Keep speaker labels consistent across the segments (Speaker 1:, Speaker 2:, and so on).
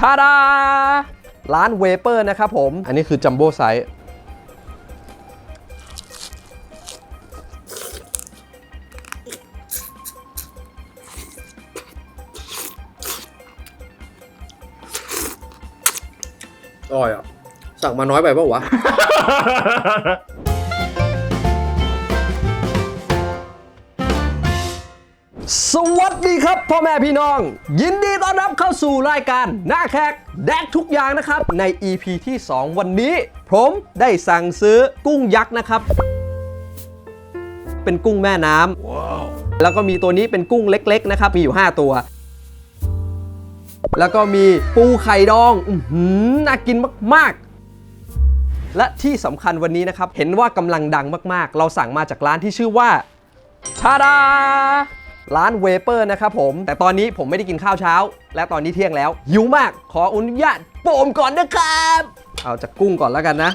Speaker 1: ทาดา ร้านเวเปอร์นะครับผม อันนี้คือจัมโบ้ไซส์อร่อยอะ สั่งมาน้อยไปเปล่าวะ สวัสดีครับพ่อแม่พี่น้อง ยินดีต้อนรับเข้าสู่รายการหน้าแขกแดกทุกอย่างนะครับ ใน EP ที่ 2 วันนี้ ผมได้สั่งซื้อกุ้งยักษ์นะครับ เป็นกุ้งแม่น้ำแล้วก็มีตัวนี้เป็นกุ้งเล็ก ๆ นะครับ มีอยู่ 5 ตัว แล้วก็มีปูไข่ดองอื้อหือน่ากินมากๆ และที่สำคัญวันนี้นะครับ เห็นว่ากำลังดังมากๆ เราสั่งมาจากร้านที่ชื่อว่าชาดา ร้านเวเปอร์นะครับผม แต่ตอนนี้ผมไม่ได้กินข้าวเช้า และตอนนี้เที่ยงแล้วหิวมากขออนุญาตโปมก่อนนะครับ เอาจากกุ้งก่อนแล้วกันนะ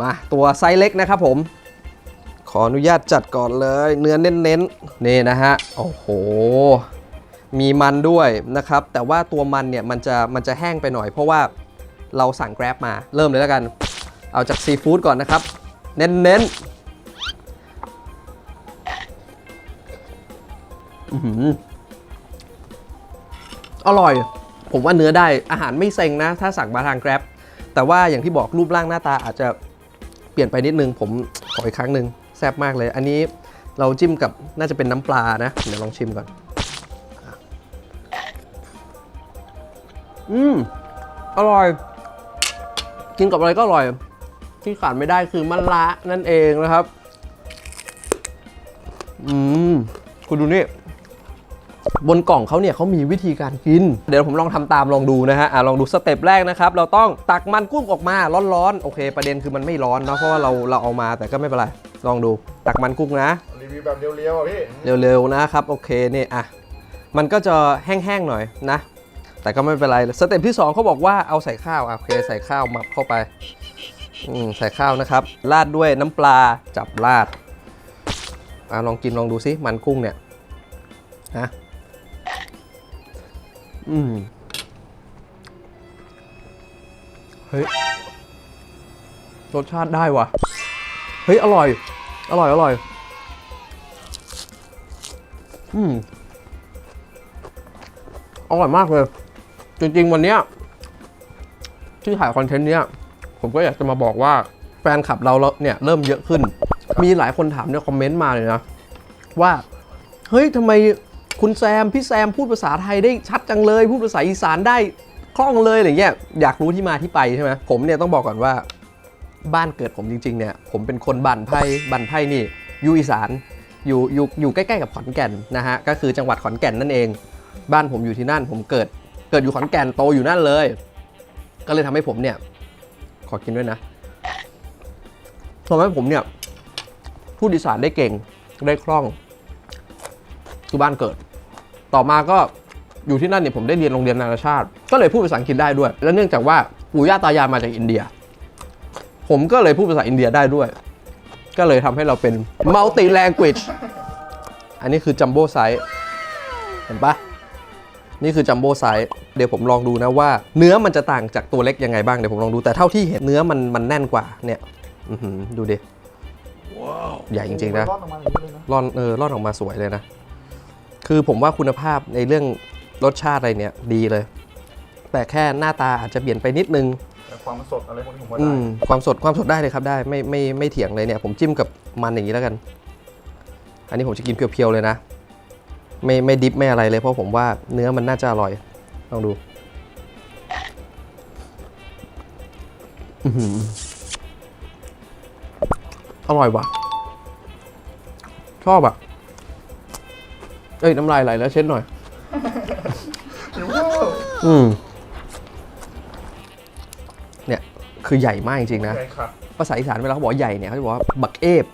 Speaker 1: มาตัวไซส์เล็กนะครับผม ขออนุญาตจัดก่อนเลย เนื้อเน้นๆนี่นะฮะโอ้โหมีมันด้วยนะครับ แต่ว่าตัวมันเนี่ยมันจะมันจะแห้งไปหน่อย เพราะว่าเราสั่งแกร็บมาเริ่มเลยแล้วกัน เอาจากซีฟู้ดก่อนนะครับ เน้นๆ อร่อย ผมว่าเนื้อได้อาหารไม่เซ็งนะ ถ้าสั่งมาทาง Grab แต่ว่าอย่างที่บอกรูปร่างหน้าตาอาจจะเปลี่ยนไปนิดนึง ผมขออีกครั้งหนึ่งแซ่บมากเลย อันนี้เราจิ้มกับน่าจะเป็นน้ำปลานะ เดี๋ยวลองชิมก่อน อืม อร่อย กินกับอะไรก็อร่อย ที่ขาดไม่ได้คือมะระนั่นเองนะครับ อืม คุณดูนี่ บนกล่องเขาเนี่ยเขามีวิธีการกิน เดี๋ยวผมลองทำตามลองดูนะฮะอะลองดูสเต็ปแรกนะครับ เราต้องตักมันกุ้งออกมาร้อนๆ โอเค ประเด็นคือมันไม่ร้อนเนาะเพราะว่าเราเราเอามาแต่ก็ไม่เป็นไร ลองดูตักมันกุ้งนะ
Speaker 2: รีวิวแบบเรียวๆอะพี่
Speaker 1: เร็วๆนะครับ โอเคนี่อะมันก็จะแห้งๆหน่อยนะ แต่ก็ไม่เป็นไรสเต็ปที่ 2เขาบอกว่าเอาใส่ข้าวอะโอเคใส่ข้าวหมับเข้าไปอืมใส่ข้าวนะครับราดด้วยน้ำปลาจับราดอะลองกินลองดูซิมันกุ้งเนี่ยนะ อืมเฮ้ยรสชาติได้ว่ะ เฮ้ย อร่อย อร่อย อร่อย อืมอร่อยมากเลย จริง ๆ วันเนี้ยที่ถ่ายคอนเทนต์เนี้ย ผมก็อยากจะมาบอกว่าแฟนคลับเราเนี่ยเริ่มเยอะขึ้น มีหลายคนถามในคอมเมนต์มาเลยนะ ว่า เฮ้ยทำไม คุณแซมพี่แซมพูดภาษาไทยได้ชัดจังเลย พูดภาษาอีสานได้คล่องเลยอะไรเงี้ยอยากรู้ที่มาที่ไปใช่ไหมผมเนี่ยต้องบอกก่อนว่า บ้านเกิดผมจริงๆเนี่ยผมเป็นคนบันไพบันไพนี่อยู่อีสานอยู่อยู่อยู่ใกล้ๆกับขอนแก่นนะฮะก็คือจังหวัดขอนแก่นนั่นเอง บ้านผมอยู่ที่นั่น ผมเกิดเกิดอยู่ขอนแก่นโตอยู่นั่นเลย ก็เลยทำให้ผมเนี่ย ขอกินด้วยนะทำให้ผมเนี่ยพูดอีสานได้เก่งได้คล่อง คือบ้านเกิด ต่อมาก็อยู่ที่นั่นเนี่ยผมได้เรียนโรงเรียนนานาชาติ ก็เลยพูดภาษาอังกฤษได้ด้วย และเนื่องจากว่าปู่ย่าตายายมาจากอินเดีย ผมก็เลยพูดภาษาอินเดียได้ด้วย ก็เลยทำให้เราเป็น multi language อันนี้คือจัมโบ้ไซส์เห็นปะนี่คือจัมโบ้ไซส์เดี๋ยวผมลองดูนะว่า เนื้อมันจะต่างจากตัวเล็กยังไงบ้างเดี๋ยวผมลองดูแต่เท่าที่เห็นเนื้อมันมันแน่นกว่าเนี่ยอื้อหือดูดิใหญ่จริงๆนะ
Speaker 2: รอดออกมาอย่างนี้เลยนะ
Speaker 1: ร่อนเออร่อนออกมาสวยเลยนะ คือผมว่าคุณภาพในเรื่องรสชาติอะไรเนี่ยดีเลย แต่แค่หน้าตาอาจจะเปลี่ยนไปนิดนึง
Speaker 2: แต่ความสดอะไรพวกนี้ผมว่า
Speaker 1: อื
Speaker 2: ได้
Speaker 1: มความสดความสดได้เลยครับได้ไม่ไม่ไม่เถียงเลยเนี่ย ผมจิ้มกับมันอย่างนี้แล้วกัน อันนี้ผมจะกินเพียวๆเลยนะ ไม่ไม่ดิฟไม่อะไรเลย เพราะผมว่าเนื้อมันน่าจะอร่อยลองดูอื้อหืออร่อยว่ะ ชอบอะ เอ้ยน้ำลายไหลแล้วเช็ดหน่อยอืม เนี่ยคือใหญ่มากจริงๆนะ
Speaker 2: ใช่ครับ
Speaker 1: ภาษาอีสานเวลาเขาบอกว่าใหญ่เนี่ยเขาจะบอกว่าบักเอฟ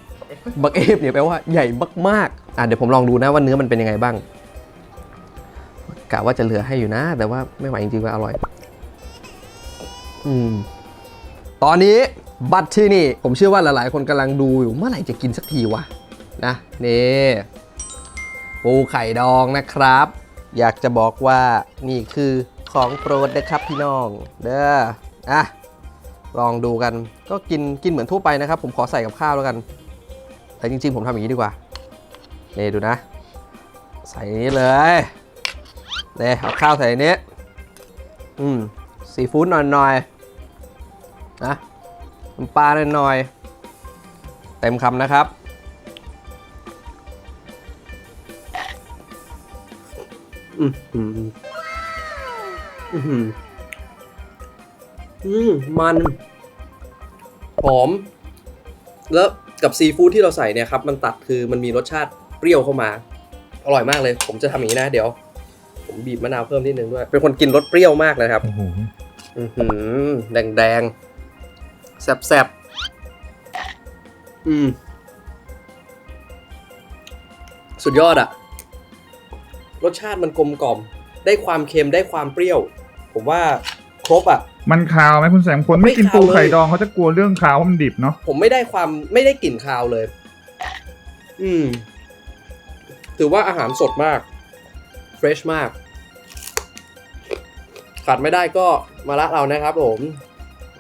Speaker 1: บักเอฟเนี่ยแปลว่าใหญ่มากๆอะเดี๋ยวผมลองดูนะว่าเนื้อมันเป็นยังไงบ้างกะว่าจะเหลือให้อยู่นะ แต่ว่าไม่ไหวจริงๆว่าอร่อย อืม ตอนนี้บัตรที่นี่ ผมเชื่อว่าหลายๆ คนกำลังดูอยู่เมื่อไหร่จะกินสักทีวะนะนี่ ปูไข่ดองนะครับ อยากจะบอกว่านี่คือของโปรดนะครับพี่น้อง เด้ออะลองดูกันก็กินกินเหมือนทั่วไปนะครับ ผมขอใส่กับข้าวแล้วกัน แต่จริง ๆ ผมทำอย่างนี้ดีกว่านี่ดูนะ ใส่นี้เลยเนี่ยเอาข้าวใส่นนี้อืมซีฟู้ดหน่อยๆนะน้ำปลาหน่อยๆเต็มคำนะครับ อืมอืมอืมอืมมัน หอม แล้วกับซีฟู้ดที่เราใส่เนี่ยครับ มันตัดคือมันมีรสชาติเปรี้ยวเข้ามา อร่อยมากเลย ผมจะทำอย่างนี้นะ เดี๋ยว ผมบีบมะนาวเพิ่มนิดนึงด้วย เป็นคนกินรสเปรี้ยวมากเลยครับ
Speaker 3: โอ้โห
Speaker 1: อือหือแดงแดงแซบแซบอืม สุดยอดอะ รสชาติมันกลมกล่อม ได้ความเค็มได้ความเปรี้ยว ผมว่าครบอะ
Speaker 3: มันคาวไหมคุณแสงคนไม่กิน
Speaker 1: ไม่คาว
Speaker 3: ปู
Speaker 1: เลย
Speaker 3: ไข่ดองเขาจะกลัวเรื่องคาวเพราะมันดิบเนาะ
Speaker 1: ผมไม่ได้ความไม่ได้กลิ่นคาวเลย อืม ถือว่าอาหารสดมากเฟรชมากขาดไม่ได้ก็มาละเรานะครับผม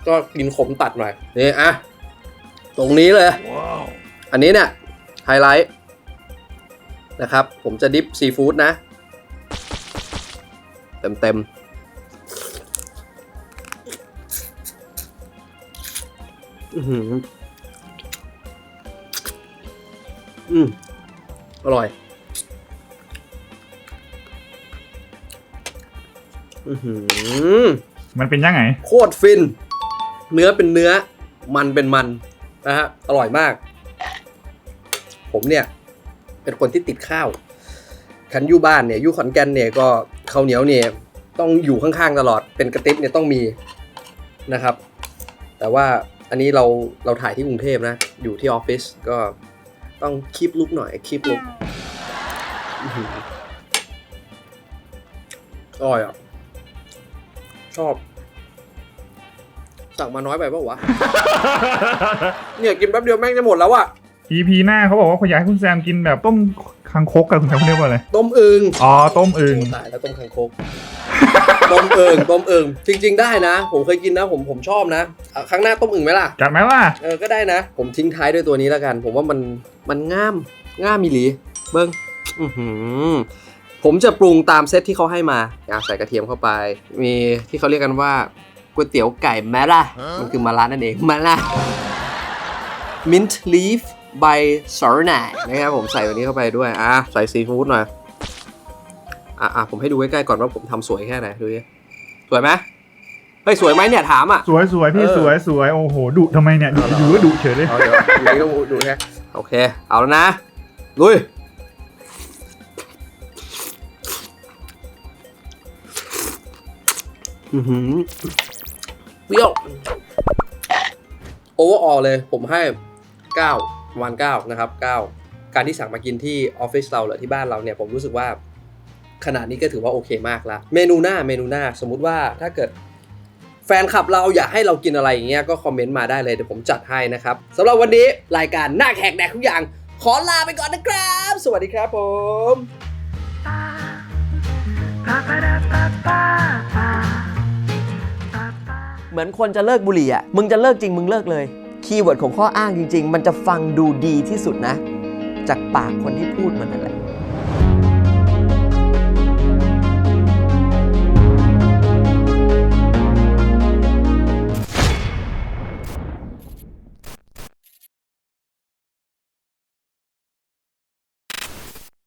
Speaker 1: ก็กินขมตัดหน่อยนี่อะตรงนี้เลย อันนี้เนี่ยไฮไลท์นะครับ ผมจะดิฟซีฟู้ดนะ เต็มเต็มๆอื้อหืออืมอร่อย อือหือ
Speaker 3: มันเป็นยังไง
Speaker 1: โคตรฟิน เนื้อเป็นเนื้อ มันเป็นมันนะฮะ อร่อยมาก ผมเนี่ย เป็นคนที่ติดข้าว คันอยู่บ้านเนี่ยอยู่ขอนแก่นเนี่ยก็ ข้าวเหนียวเนี่ยต้องอยู่ข้างๆตลอดเป็นกระติบเนี่ยต้องมีนะครับ แต่ว่าอันนี้เราเราถ่ายที่กรุงเทพนะ อยู่ที่ออฟฟิศก็ต้องคีบลุกหน่อยคีบลุกอร่อยอะ ชอบ สั่งมาน้อยไปปล่าวะ เนี่ยกินแป๊บเดียวแม่งจะหมดแล้วอะ
Speaker 3: EP หน้าเขาบอกว่าเขาอยากให้คุณแซมกินแบบต้ม คางคกกับคุณแซมเขาเรียกว่าอะไร
Speaker 1: ต้มอึง
Speaker 3: อ๋อต้มอึ่ง
Speaker 1: โอ้ตายแล้วต้มคังคก ต้มอึงต้มอึงจริง ๆ ได้นะ ผมเคยกินนะ ผมผมชอบนะอะครั้งหน้าต้มอึงไหมล่ะ
Speaker 3: จัดไหมล่ะ
Speaker 1: เออ ก็ได้นะ ผมทิ้งท้ายด้วยตัวนี้แล้วกัน ผมว่ามัน มันง่าม ง่ามมีหลี เบิ้งอือหือผมจะปรุงตามเซตที่เขาให้มาอะใส่กระเทียมเข้าไป มีที่เขาเรียกกันว่าก๋วยเตี๋ยวไก่แมล่ามันคือมาลานั่นเอง มาล่า mint leaf by s a r n a นะครับผมใส่ตัวนี้เข้าไปด้วย อะ ใส่ซีฟู้ดหน่อย อะอะผมให้ดูใกล้ๆก่อนว่าผมทำสวยแค่ไหน ดูดิ สวยไหมเฮ้ยสวยไหมเนี่ยถามอะ
Speaker 3: สวยสวยพี่
Speaker 1: เออ
Speaker 3: สวยสวยโอ้โหดุทำไมเนี่ยดุ
Speaker 1: เอาเหรอ
Speaker 3: อยู่ก็ดุเฉยเลย
Speaker 1: เอาเดี๋ยวเดี๋ยวต้องดูแค่โอเค เอาแล้วนะ ลุยอือหือเปรี้ยวโอเวอร์ออเลย ผมให้9 ประมาณ9นะครับ9การที่สั่งมากินที่ออฟฟิศเราหรือที่บ้านเราเนี่ยผมรู้สึกว่าขนาดนี้ก็ถือว่าโอเคมากแล้วเมนูหน้าเมนูหน้าสมมุติว่าถ้าเกิดแฟนคลับเราอยากให้เรากินอะไรอย่างเงี้ยก็คอมเมนต์มาได้เลยเดี๋ยวผมจัดให้นะครับสำหรับวันนี้รายการหน้าแขกแดกทุกอย่าง ขอลาไปก่อนนะครับ สวัสดีครับผม
Speaker 4: เหมือนคนจะเลิกบุหรี่อะ มึงจะเลิกจริงมึงเลิกเลย คีย์เวิร์ดของข้ออ้างจริง ๆ มันจะฟังดูดีที่สุดนะ จากปากคนที่พูดมันนั่นแหละ